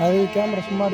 அது கேமரா சும்மா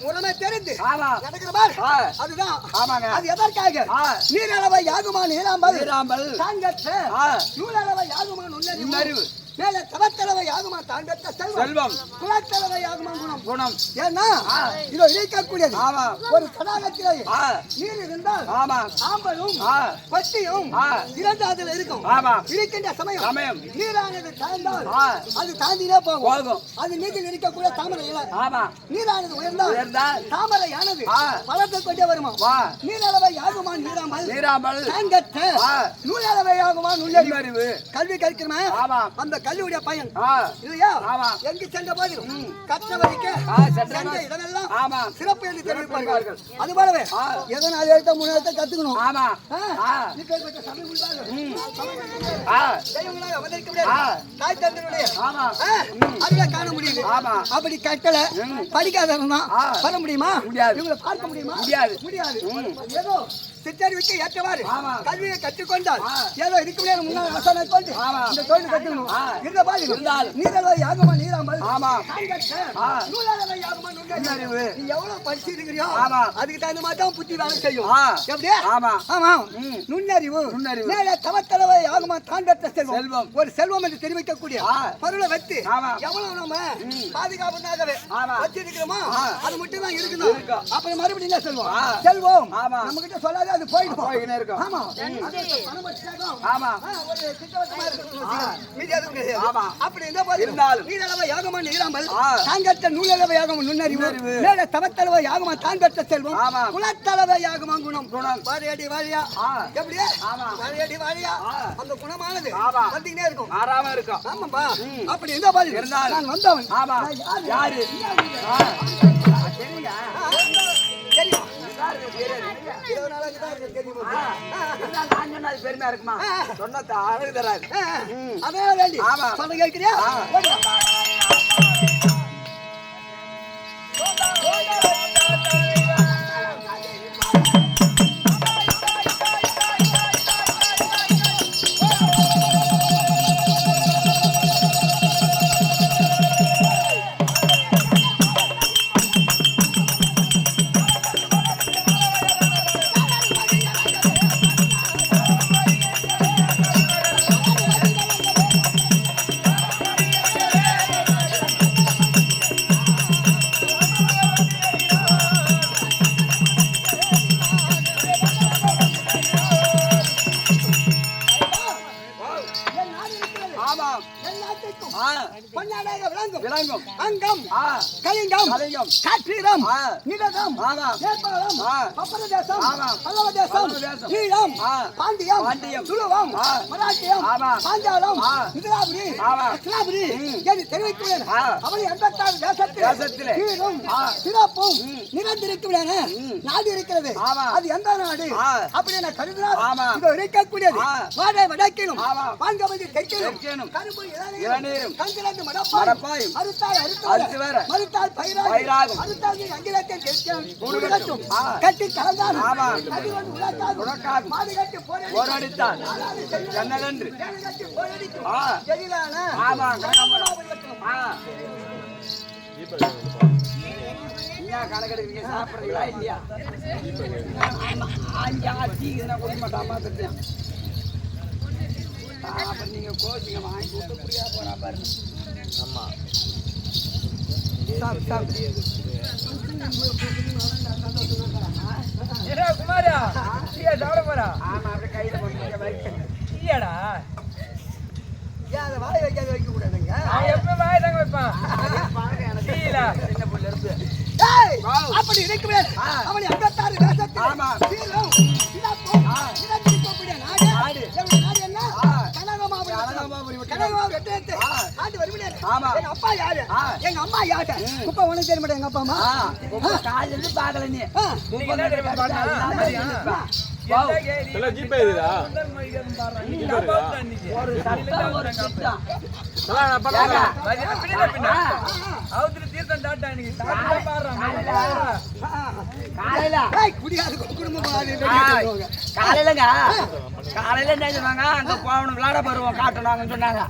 உடனே தெரிந்து. நடக்கிற மாதிரி அதுதான். ஆமாங்க. அது எதற்காக? நீர் அளவை யாகுமா நீராம்பல். நீராம்பல். தங்கத்தை நூல் அளவை யாகுமா நுண்ணறிவு. மேலே தவத்தளவை ஆகுமா பெற்ற செல்வம்? குலத்தளவை ஆகுமா குணம்? குணம். ஏன்னா இதோ இணைக்கக்கூடியது. ஆமா. ஒரு தடாகத்திலே நீர் இருந்தால் ஆமா. ஆம்பலும் பட்டியும் ஆ. இரண்டு அதுல இருக்கும். ஆமா. இருக்கின்ற சமயம். சமயம். நீரானது தாழ்ந்தால் அது தாண்டினே போகும். அது நீரில் இருக்கக்கூடிய தாமரை இலை. ஆமா. நீரானது உயர்ந்தால் உயர்ந்தால் தாமரையானது ஆ. வளர்த்து கொண்டே வருமா? வா. நீரளவை ஆகுமா நீராமல் நீராமல். நூலளவை ஆகுமா நுண்ணறிவு. கல்வி கற்கிறமே? அந்த கல்வியுடைய பயன்? இல்லையா? ஆமா. எங்கு சென்ற போதிலும் கற்றவரைக்கு சென்ற இடமெல்லாம் ஆமா. சிறப்பு என்று தெரிவிப்பார்கள். அது போலவே ஆ. எதோ நாலு எழுத்த மூணு எழுத்த கத்துக்கணும். தாய் ஆ, அதுல காண முடியுது. அப்படி கட்டல படிக்காதவன் தான். வர முடியுமா. இவங்களை பார்க்க முடியுமா? முடியாது. முடியாது. ஏதோ சிற்றறிவுக்கு ஏற்றவாறு. கல்வியை கற்றுக்கொண்டால். ஏதோ இருக்க முடியாது முன்னாள் அரசாணை கொண்டு. இந்த தொழில் கற்றுக்கணும். இருந்த பாதி இருந்தால். நீதல்வா யாகமா யாகமா நுண்ணறிவு. நுண்ணறிவு. நீ எவ்வளவு படிச்சிருக்கிறியோ ஆமா. அதுக்கு தகுந்த மாதிரி தான் புத்தி வேலை செய்யும். எப்படி ஆமா ஆமா. நுண்ணறிவு நுண்ணறிவு. மேலே தவத்தளவை தான் பெற்ற செல்வம் செல்வம். ஒரு செல்வம் என்று தெரிவிக்கக்கூடிய. பொருளை வைத்து. எவ்வளவு நம்ம பாதுகாப்புனாகவே. வச்சிருக்கிறோமா. அது மட்டும் தான் இருக்கணும் இருக்கும். அப்புறம் மறுபடியும் என்ன செல்வம். செல்வம். நம்ம கிட்ட சொல்லாத அது போயிடும் இருக்கும். ஆமா. ஆமா. ஒரு திட்டவட்டமா. அப்படி போதிலும் இருந்தாலும். நீரளவை யாகமா நீராமல் ஆ. தாங்கற்ற நூலளவை யாகமா நுண்ணறிவு. மேலே தவத்தளவை யாகமா தான் பெற்ற செல்வம். குலத்தளவை யாகமா குணம். குணம். வாரியாடி வாரியா. எப்படியே ஆமா. வாரியாடி வாரியா. அந்த குணமானது ஆமா. வந்துக்கினே இருக்கும். மாறாம இருக்கும் ஆமாப்பா. அப்படி இருந்தால். நான் வந்தவன். ஆமா. யாரு. தெரியுங்க பெருமையா இருக்குமா. சொன்னத அழகு தராது அதான் வேண்டி ஆமா. சொல்ல கேட்கிறியா விளங்கும் அங்கம் கலிங்கம் கலிங்கம். காற்றீரம். நிலகம் நேபாளம். பப்பர தேசம். பல்லவ தேசம். ஈழம். பாண்டியம் பாண்டியம். துளுவம் ஆ. மராட்டியம். பாஞ்சாலம் ஆ. மிதிலாபுரி ஆமா. அஸ்லாபுரி ம். என்று தெரிவிக்கிறேன். அவளை எண்பத்தாறு தேசத்தில் தேசத்திலே. கீழும் ஆ. சிறப்பும். நிறைந்திருக்கிறேன். நாடு இருக்கிறது. அது எந்த நாடு. அப்படி கருதினால் ஆமா. இதோ இருக்கக்கூடியது. வாடை வடக்கிலும். வான்கமதி தெற்கிலும். கரும்பு இளநீரும் மடப்பாயும் மடப்பாயும். அறுத்தால் அறுத்து வேற. மறுத்தால் பயிராகும். அறுத்தால் அங்கிலத்தை. கட்டி. மாடு. போராடித்தான். ஜன்னலன்று போரடிக்கும். ஆ. எழிலான ஆமா. ஆ கணக்கெடுக்கிறீங்க சாப்பிடுறீங்களா இல்லையா அஞ்சு ஆச்சு இதெல்லாம் கொடுக்க மாட்டாமா தெரியும் அப்புறம் நீங்க கோச்சிங்க வாங்கி கொடுத்து புரியா போறா பாருங்க ஏடா குமாரா. சாப்பிட போறா? ஆமா அப்படியே கையில அதை வாய் வைக்காத வைக்க கூடாதுங்க எப்ப வாய் தாங்க வைப்பான். சின்ன புள்ள இருந்து. அப்படி. அவனை தேசத்தில் ஆமா. ஆமா. அப்பா யாரு? ஆ. எங்க அம்மா யாரு? ம். உனக்கு தெரிய மாட்டேன் எங்க அப்பா அம்மா? காலையில இருந்து பார்க்கல நீ நீங்க என்ன ஜிபே இருக்குதா ஒரு சட்டம் ஒரு திட்டம் காலையிலங்க காலையில என்ன சொன்னாங்க அங்க போகணும் விளையாட வருவோம் காட்டணும்னு சொன்னாங்க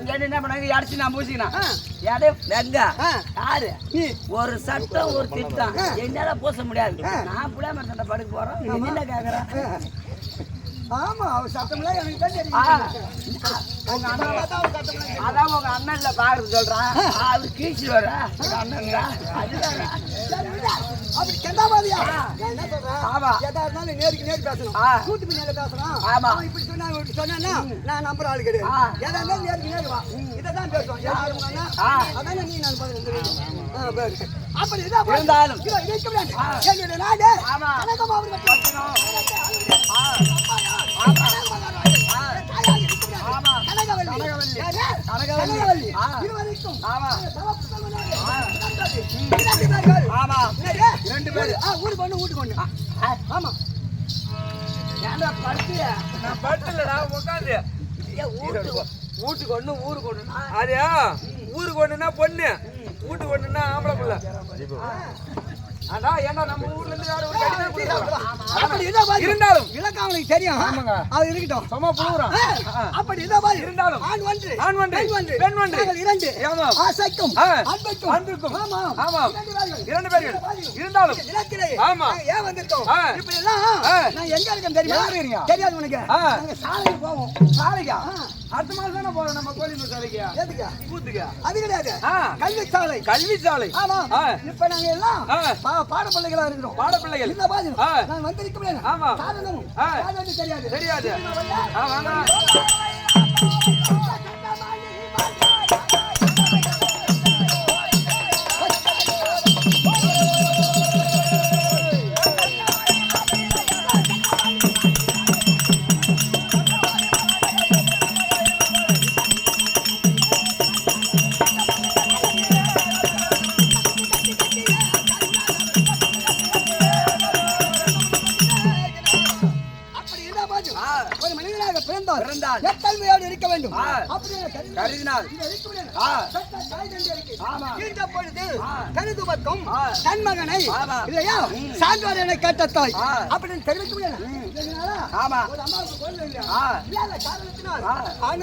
இங்க என்ன பண்ணாங்க அடிச்சு நான் பூசிக்கினேன் எடை வெங்க யாரு ஒரு சட்டம் ஒரு திட்டம் என்னால பூச முடியாது நான் புளிய மரத்தண்ட படுக்க போறேன் நீ என்ன கேக்குறேன் ஆமா அவர் சத்தம்லாம் எனக்கு தான் தெரியும். உங்க அண்ணன் அவர் சத்தம்லாம் தெரியும். அதான் உங்க அண்ணன்ல பாக்குறது சொல்றான் அவர் கீழ்ச்சி வர அண்ணன்டா விடு. அப்படி கெண்டாமாதியா நான் என்ன சொல்றேன் ஆமா. எதா இருந்தாலும் நேருக்கு நேர் பேசணும். கூட்டு பின்னால பேசணும் ஆமா. இப்படி சொன்னா இப்படி சொன்னா நான் நம்புற ஆளு கிடையாது. எதா இருந்தாலும் நேருக்கு நேர் வா இதான் பேசுவோம் யாரு உங்க அண்ணா? ஆ. அதானே நீ நான் பதில் ஆ, பாரு. அப்படி இதான் பாரு. இருந்தாலும். என்னுடைய நாடு ஆமா. கனகமா அவரு மட்டும். கட்டணும். ஆ. ஆமா. ஆமா. ஆமா பேரு. ஊருக்கு வீட்டுக்கு ஆமா. ஏன்டா படுத்திய நான் படுத்தலடா உட்காந்து வீட்டுக்கு ஒண்ணு ஊருக்கு ஒண்ணுனா அது ஊருக்கு ஒண்ணுனா பொண்ணு வீட்டுக்கு ஒண்ணுன்னா ஆம்பளை பிள்ளை அதான் ஏன்டா நம்ம ஊர்ல இருந்து வேற ஒரு கொடுக்குறோம். அப்படி இருந்தா பாரு. இருந்தாலும் விளக்கம் அவனுக்கு தெரியும் ஆமாங்க. அது இருக்கட்டும் சும்மா புழுகுறான் ஆ, அப்படி இருந்தா பாரு. இருந்தாலும். ஆண் ஒன்று, ஆண் ஒன்று, பெண் ஒன்று, பெண் ஒன்று. நாங்கள் இரண்டு. ஆமாம். ஆசைக்கும். அன்புக்கும். அன்புக்கும். ஆமாம். ஆமாம். இரண்டு பேர்கள். இருந்தாலும். நிலத்திலே ஆமா. ஏன் வந்திருக்கோம்? இப்படி எல்லாம். நான் எங்க இருக்கேன் தெரியுமா? தெரியாது உனக்கு. நாங்க சாலைக்கு போவோம். சாலைக்கா. அடுத்த மாசம் தானே போறோம் நம்ம கோயிலுக்கு சாலைக்கு எதுக்கு? கூத்துக்கு அது கிடையாது. கல்வி சாலை. கல்வி சாலை ஆமா. இப்ப நாங்க எல்லாம் பாட பிள்ளைகளா இருக்கிறோம். பாட பிள்ளைகள் இந்த ஆ. நான் வந்திருக்கிறேன். ஆமா. காரணமும் ஆ. காரணமும் தெரியாது தெரியாது ஆ ஆமா. ஈன்ற பொழுது ஆ. கருது பக்கம் ஆ. தன் மகனை ஆமா. இல்லையா சான்றோர் என கேட்ட தாய். அப்படின்னு தெரிவிக்க ஆமா. காரணத்தினால்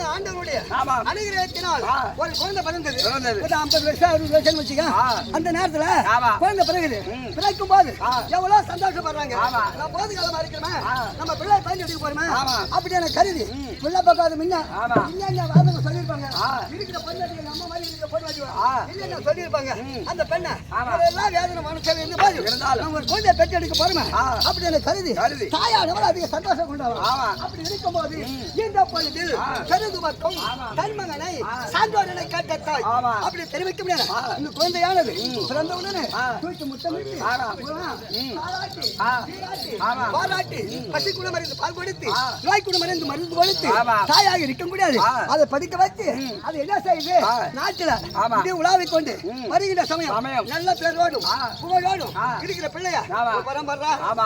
ஆண்டவருடைய ஆமா. அனுகிரகத்தினால் ஆ. ஒரு குழந்தை பிறந்தது பிறந்தது. ஒரு 50 வருஷம் அறுபது வருஷம் வச்சுக்க ஆ. அந்த நேரத்துல. குழந்தை பிறகுது. பிறக்கும் போது. எவ்வளவு சந்தோஷப்படுறாங்க. நான் போது காலமா இருக்கிறேன் ஆ. நம்ம பிள்ளை பயன் எடுக்க போறோமே ஆமா. அப்படி எனக்கு கருதி. பிள்ளை பார்க்காத முன்ன வாதம். இருக்கிற பொண்ணு நம்ம மாதிரி இருக்கிற பொண்ணு ஆ. இல்லையா சொல்லியிருப்பாங்க ம். அந்த பெண்ணை. எல்லாம் வேதனை மனசில் இருந்து பாரு இருந்தாலும். நம்ம குழந்தைய போறோமே. அப்படி எனக்கு கருதி கருதி. தாயானவர் அதிக சந்தோஷம் கொண்டாடும். அப்படி இருக்கும்போது இந்த பொழுது ஆ. கருது பக்கம் ஆமா. தன்மகனை சான்றோரனை கேட்ட தாய் ஆமா. அப்படி தெரிவிக்க முடியாது இந்த குழந்தையானது பிறந்த உடனே. தூக்கி முத்தமிட்டு ஆமா. ம். பாராட்டி, ஆ. சீராட்டி, ஆமா. பாராட்டி பசி குணமறிந்து பால் கொடுத்து. நோய் குணமறிந்து மருந்து கொடுத்து ஆமா. தாயாக இருக்க முடியாது. அதை படிக்க வச்சு அது என்ன செய்யுது. நாட்டுல. இப்படி உலாவிக் கொண்டு ம். வருகின்ற சமயம். நல்ல பேரோடும். புகழோடும். இருக்கிற பிள்ளையா. பரம்பரா ஆமா.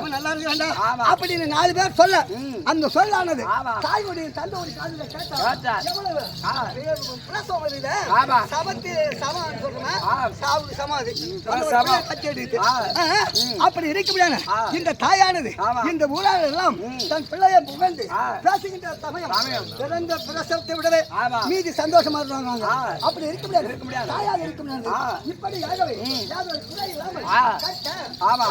புள்ள நல்லா. அப்படின்னு நாலு பேர் சொல்ல. அந்த சொல்லானது ஆமா. தாயுடைய தந்தையுடைய காதுல கேட்டா. எவ்வளவு. சமத்து சமான்னு சமாது கட்டி. ஆ, அப்படி இருக்க முடியாது. இந்த தாயானது. இந்த ஊராக எல்லாம் தன் பிள்ளையை புகழ்ந்து. பேசுகின்ற சமயம். பிறந்த பிரசவத்தை ஆமா. மீதி சந்தோஷமா இருக்காங்க. அப்படி இருக்க முடியாது இருக்க முடியாது. தாயாக இருக்க முடியாது. இப்படி ஆகவே ஆமா.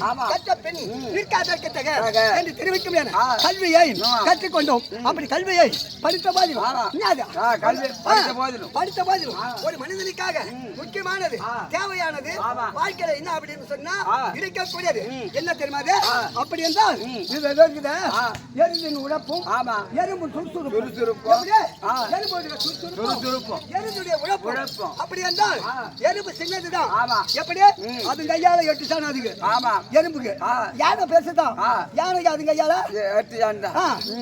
ஆமா. கட்ட பெண் நிற்காதற்கத்தக தக. என்று தெரிவிக்க முடியாது. கல்வியை. கற்றுக்கொண்டோம் அப்படி கல்வியை படித்த போதிலும் கல்வி படித்த. போதிலும். படித்த போதிலும் ஒரு மனிதனுக்காக முக்கியமானது. தேவையானது. வாழ்க்கையில என்ன அப்படின்னு சொன்னா. இருக்கக்கூடியது. என்ன தெரியுமா. அப்படி என்றால். இது. எருதின் உழைப்பும் எறும்பு சுறுசுறுப்பும். சுறுசுறுப்பும். எறும்புடைய உழைப்பும். அப்படி என்றால். எறும்பு சின்னதுதான். எப்படி. அது கையால எட்டு சாணம் அதுக்கு ஆமா எறும்புக்கு. யானை பேசுதான் ஆ. யானைக்கு அது கையால எ- எட்டு ஜான் தான்.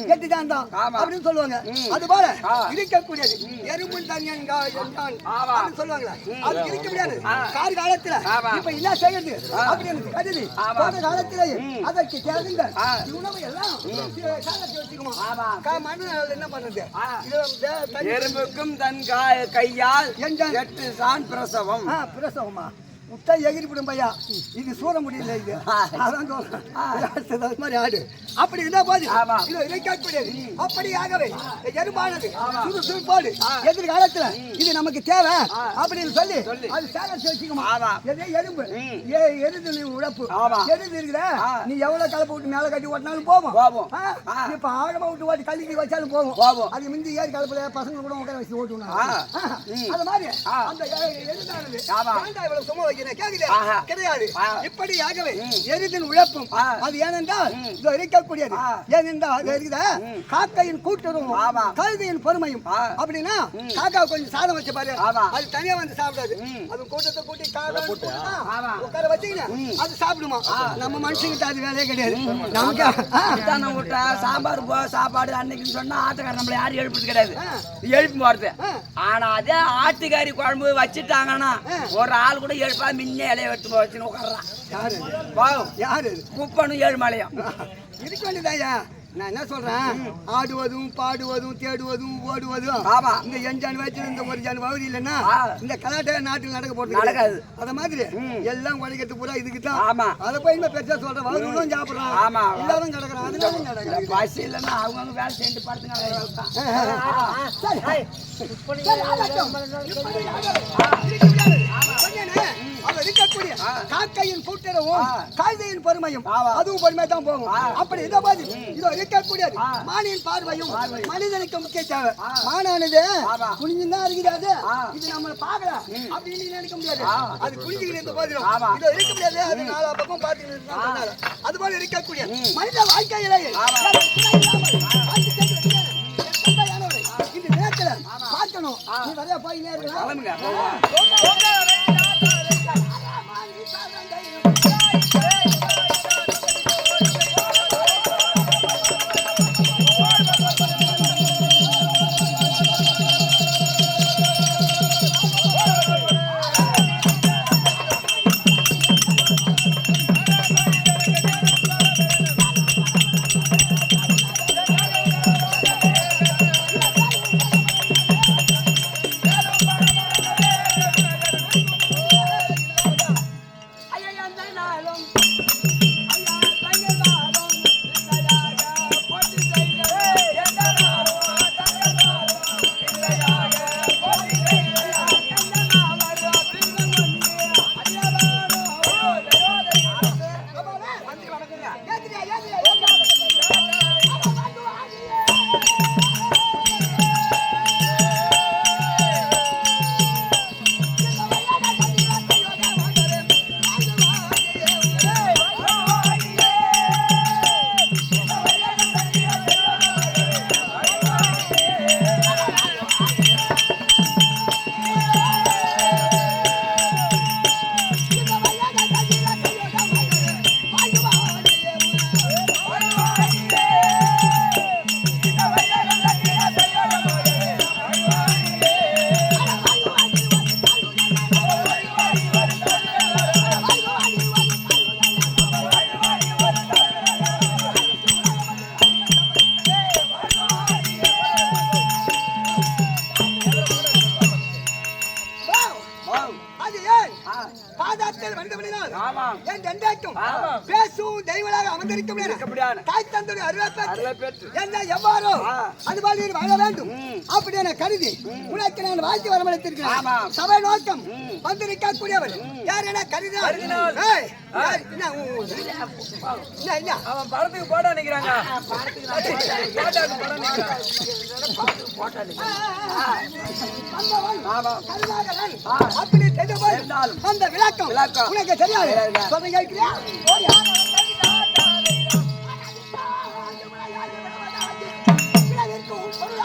எட்டு. அப்படின்னு சொல்லுவாங்க. அது போல. இருக்கக்கூடியது எறும்பு தான் என்கா என்றான் ஆமா. அப்படின்னு சொல்லுவாங்களா அது இருக்க முடியாது. கார் காலத்துல. இப்ப என்ன செய்யுது அப்படி எனக்கு கருதி. போன காலத்திலேயே. அதற்கு ஆ. உணவை எல்லாம் காலத்தை மண்ணு என்ன பண்ணுது. எறும்புக்கும் தன் காய கையால். எட்டு சான் பிரசவம். பிரசவமா? முட்டை எகிரி விடும் பையா. இது சூற முடியல இது. அதான் சொல்றேன். அது மாதிரி ஆடு. அப்படி இருந்தா போது. இது இறைக்கக்கூடியது அப்படியாகவே எருமானது. சுறுசுறுப்போடு எதிர்காலத்துல இது நமக்கு தேவை. அப்படின்னு சொல்லி அது சேலத்தை வச்சுக்குமா. எது எறும்பு. ஏ எருது நீ உழப்பு. எருது இருக்குதா. ஆ. நீ எவ்வளவு கலப்பு விட்டு மேல கட்டி ஓட்டினாலும் போவோம். இப்ப ஆழமா விட்டு ஓட்டி கல்லிக்கு வச்சாலும் போவோம். அது மிந்தி ஏறி கலப்புல பசங்க கூட உட்கார வச்சு. ம். அது மாதிரி. அந்த எருதானது இவ்வளவு சும்மா. கிடையாது. இப்படியாகவே எருதின் உழைப்பும். ஆ. அது ஏனென்றால் இது இருக்கக்கூடியது. ஆ. ஏனென்றால் அது இருக்குதா? காக்கையின் கூட்டுறவும். கழுதையின் பொறுமையும். அப்படின்னா காக்கா கொஞ்சம் சாதம் வச்சு பாரு. அது தனியா வந்து சாப்பிடாது. அது கூட்டத்தை கூட்டி. உட்கார வச்சீங்கன்னா அது சாப்பிடுமா? நம்ம மனுஷங்கிட்ட அது வேலையே கிடையாது. நமக்கு விட்டா சாம்பார் போ சாப்பாடு அன்னைக்குன்னு சொன்னா ஆட்டுக்காரர் நம்மள யாரும் எழுப்புறது கிடையாது. எழுப்பி போறது. ஆனா அதே ஆட்டுக்கறி குழம்பு வச்சுட்டாங்கன்னா ஒரு ஆள் கூட எழுப்பா மின்ன இலைய போய் வச்சுன்னு உட்கார்றான் யாரு? பாவம் யாரு? குப்பனும் ஏழு மலையும். இருக்க வேண்டியதாயா நான் என்ன சொல்றேன்? ஆடுவதும் பாடுவதும் தேடுவதும் ஓடுவதும். ஆமா. இந்த எஞ்சான் வயசுல இந்த ஒரு ஜான் வகுதி இல்லைன்னா. இந்த கலாட்டை நாட்டில் நடக்க போறது நடக்காது. அத மாதிரி எல்லாம் உடைக்கிறது பூரா இதுக்கு தான் ஆமா. அதை போய் இனிமே பெருசா சொல்றேன். வகுதிலும் சாப்பிடுறான் ஆமா. எல்லாரும் கிடக்குறான். அதனால நடக்குது. பசி இல்லைன்னா அவங்கவுங்க வேலை செஞ்சு படுத்துங்க அவர் இருக்கக்கூடிய காக்கையின் கூட்டுறவும் காய்தையின் பொறுமையும் அதுவும் பொறுமை தான் போகும். அப்படி இதை பாதி இதோ இருக்கக்கூடியது. மானின் பார்வையும் மனிதனுக்கு முக்கிய தேவை. மானானது குனிஞ்சுதான் இருக்கிறது இது நம்ம பார்க்கல. அப்படின்னு நினைக்க முடியாது. அது குனிஞ்சுக்கிட்டு போதிலும் இதோ இருக்க முடியாது. அது நாலா பக்கம் பார்த்துக்கிட்டு. அது போல இருக்கக்கூடிய மனித வாழ்க்கையிலே பார்க்கணும். நீ வரையா போயினே இருக்கலாம் 张伟干嘛呢 அமர்ந்திருக்கும் முடியாது. தாய் தந்தை. என்ன எவ்வாறோ அதுபோல நீர் வாழ வேண்டும். அப்படி என கருதி உனக்கு நான் வாழ்த்து வரமளித்திருக்கிறேன் ஆமாம். சபை நோக்கம் வந்திருக்கக்கூடியவர் யார் என என்ன? அவன் படத்துக்கு வந்தவன் கருணாகரன். அப்படி தெரிந்தாலும். அந்த விளக்கம். உனக்கு தெரியாது.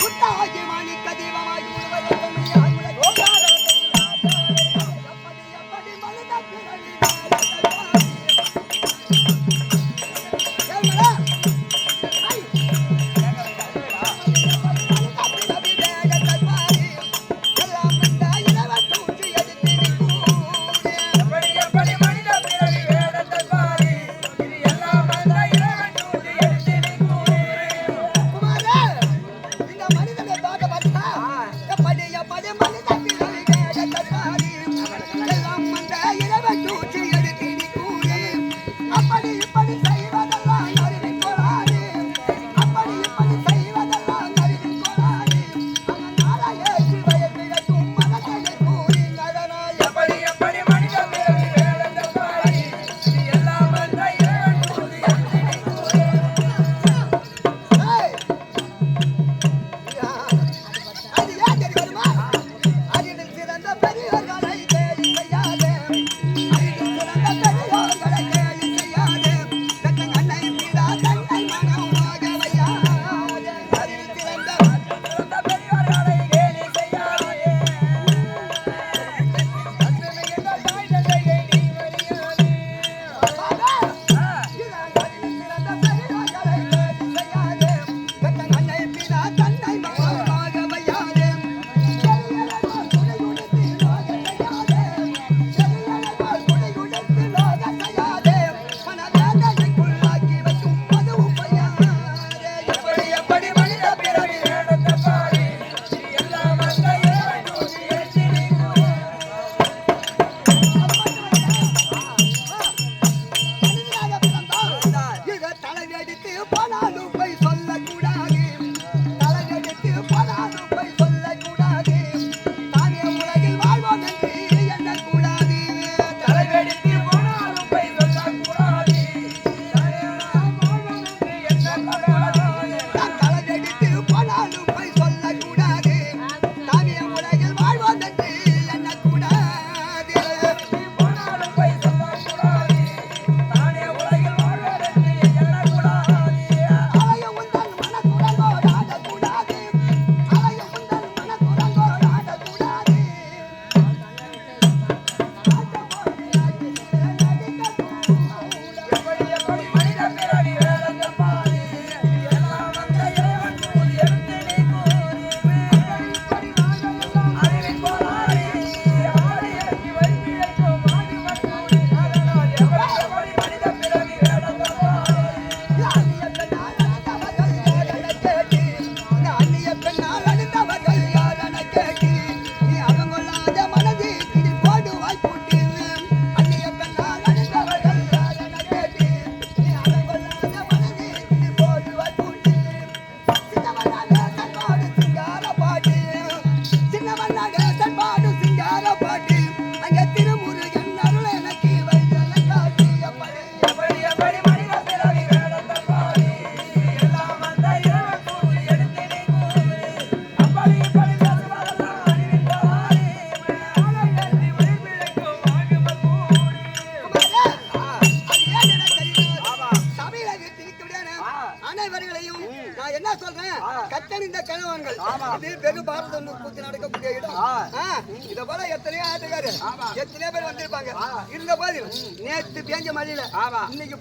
சத்தாகி புத்தாகி மாணிக்க தீபமாகி முழுவதும்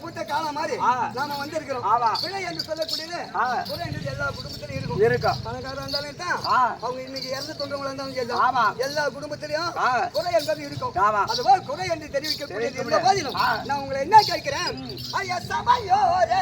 குறிப்பிட்ட காலம் மாதிரி நாம வந்திருக்கிறோம். விலை என்று சொல்லக்கூடியது குறை என்று எல்லா குடும்பத்திலும் இருக்கும். இருக்கும். பணக்காரா இருந்தாலும் அவங்க இன்னைக்கு இறந்து தொண்டவங்களா இருந்தாலும் சரி. எல்லா குடும்பத்திலையும் குறை என்பது இருக்கும். அதுபோல் குறை என்று தெரிவிக்கக்கூடியது நான் உங்களை என்ன கேட்கிறேன்? ஐயா சபையோரே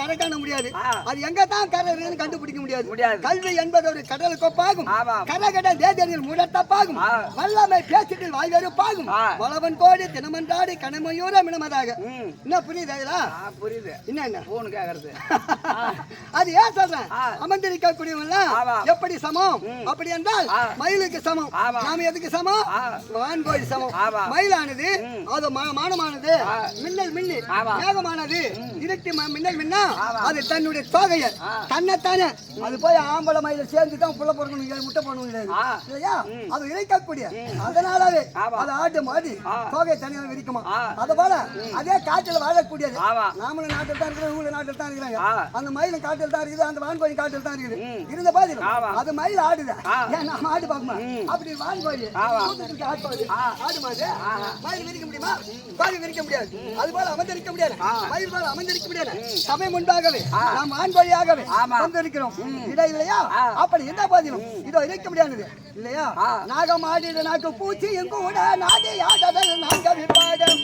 கரை காண முடியாது. அது எங்க தான் கரை இருக்குன்னு கண்டுபிடிக்க முடியாது. கல்வி என்பது ஒரு கடலுக்கு ஒப்பாகும் ஆமா. கரை கட தேதியில் முடத்தப்பாகும். வல்லமை பேசிட்டு வாய்வெறுப்பாகும். வளவன் கோடி தினமன்றாடி கணமையூர மினமதாக. என்ன புரியுதா புரியுது என்ன என்ன போன் கேக்குறது அது ஏன் சொல்றேன் ஆ. அமர்ந்திருக்கக்கூடியவங்க ஆமா. எப்படி சமம் அப்படி என்றால். மயிலுக்கு சமம். நாம எதுக்கு சமம் ஆ. வான்கோழி சமம். மயிலானது அது மானமானது. மின்னல் மின்னி ஆமா. மேகமானது இருட்டி மின்னல் மின்னா. அது தன்னுடைய தோகைய. தன்னைத்தானே அது போய் ஆம்பளை மயில சேர்ந்து தான் புள்ள பிறக்கணும் முட்டை போடணும் கிடையாது. இல்லையா அது இறைக்கக்கூடிய அதனாலவே. அது ஆட்டு மாடி. தோகை தனியாக விரிக்குமா. அது போல அதே காட்டுல வாழக்கூடியது. நாமளும் நாட்டில் தான் இருக்கிறோம் இவங்களும் நாட்டில் தான் இருக்கிறாங்க. அந்த மயிலும் காட்டில் தான் இருக்குது அந்த வான்கோழி காட்டில் தான் இருக்குது. இருந்த பாதி. அது மயில் ஆடுது. ஏன் நாம ஆடு பார்க்கமா. அப்படி வான்கோழி ஆமா. கூட்டத்துக்கு ஆட்பாடு ஆ. ஆடு மாடு மயில் விரிக்க முடியுமா பாதி விரிக்க முடியாது அது போல அமர்ந்திருக்க முடியாது. மயில் போல அமர்ந்திருக்க முடியாது சபை முன்பாகவே. நாம் ஆண்கோழியாகவே ஆமா. இட இல்லையா. அப்படி எந்த பாதிலும்? இதோ இருக்க முடியாது இல்லையா? ஆ. நாகம் ஆடிட நாக்கு பூச்சி எங்கூட நாடி ஆடதல் நாங்கள் பாடம்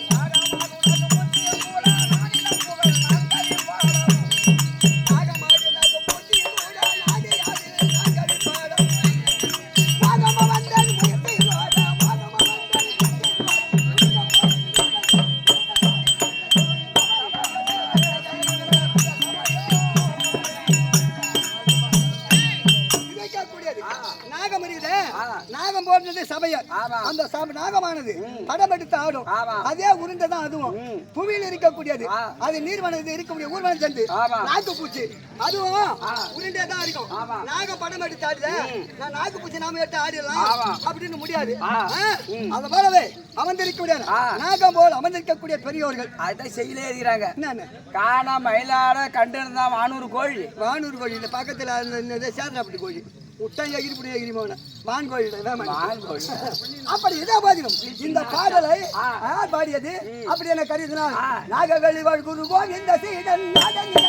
சப- நாகமானது. படம் எடுத்து ஆடும். அதே உருண்டை தான் அதுவும் புவியில் இருக்கக்கூடியது. அது. நீர்வனது இருக்கக்கூடிய ஊர்வன சென்று ஆமா. நாக்கு பூச்சி அதுவும் உருண்டே தான் இருக்கும். நாக படம் எடுத்து ஆடுத. நான் நாக்கு பூச்சி நாம எடுத்து ஆடிடலாம். அப்படின்னு முடியாது? அது போலவே அமர்ந்திருக்க முடியாது ஆ. நாகம் போல் அமர்ந்திருக்கக்கூடிய பெரியோர்கள். அதுதான் செய்யலே இருக்கிறாங்க காணா மயிலாட கண்டு இருந்தா வானூர் கோழி வானூர் கோழி இந்த பக்கத்துல இந்த சேதராப்பட்டி கோழி முட்டாய் எகிரி புடி எகிரி போன வான் கோழி வான் கோழி அப்படி எதா பாதிக்கும் இந்த பாடலை யார் பாடியது அப்படி என்ன கருதினால் நாகவெளி வாழ் குரு கோவிந்த சீடன் நாடகி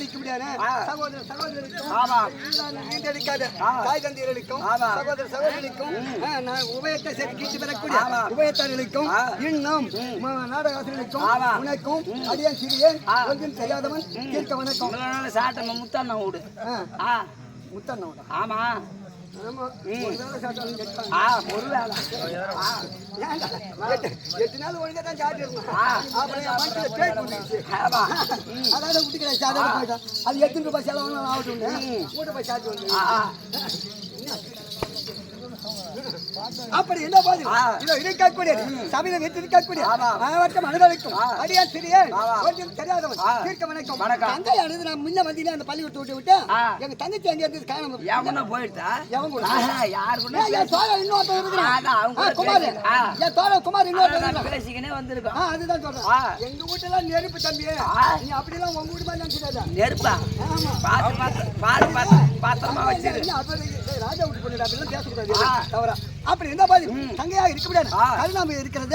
ஆதரிக்க முடியாத. சகோதர சகோதரிக்கும் ஆமா. வீட்டெடுக்காத தாய் தந்தையர்களுக்கும். சகோதர சகோதரிக்கும் உபயத்தை சரி கீட்டு பெறக்கூடிய. உபயத்தார்களுக்கும். இன்னும் நாடகாசிரியர்களுக்கும். உனக்கும் அடியான் சிறியன் ஒன்றும் தெரியாதவன் தீர்க்க வணக்கம். சாட்டை முத்தாண்ணா விடு ஆ, ஆ. முத்தண்ணோட ஆமா. எட்டு நாள் ஒழுங்கா தான் சாப்பிட்டு இருந்தோம் அப்புறம் என் மனசுல பேய் அதாவது விட்டுக்கிறேன் சாதனை அது எத்தனை ரூபாய் செலவு ஆகட்டும் மூட்டை போய் சாப்பிட்டு வந்து அப்படி என்ன பாது. இதோ இருக்கக்கூடிய சபையில வெற்றி இருக்கக்கூடிய. மாவட்டம் அனுபவிக்கும். அடியா ஆமா. ஒன்றும் தெரியாதவன். தீர்க்க வணக்கம். தங்கை அழுது நான் முன்ன வந்தீங்க அந்த பள்ளிக்கூடத்தை விட்டு விட்டு. எங்க தங்கச்சி அங்கே இருந்து காணாம. எவனா போயிட்டா ஆஹா, யார் என் தோழன் இன்னொருத்தன் இருக்கிறான். குமார். என் தோழன் குமார் இருக்கிறான். பேசிக்கினே வந்திருக்கோம் அதுதான் சொல்றேன். எங்க வீட்டுல நெருப்பு தம்பி. நீ அப்படிலாம் உங்க வீட்டு மாதிரி நினைச்சிடாத நெருப்பா பார்த்து பார்த்து பார்த்து பத்திரமா வச்சிரு இல்ல, அப்ப நீ- ஏய், ராஜா விட்டு போடுடா, அப்படிலாம் பேசக்கூடாது. தவறா. அப்படி என்ன பாதி தங்கையாக இருக்க முடியாது. கருணாமை இருக்கிறது.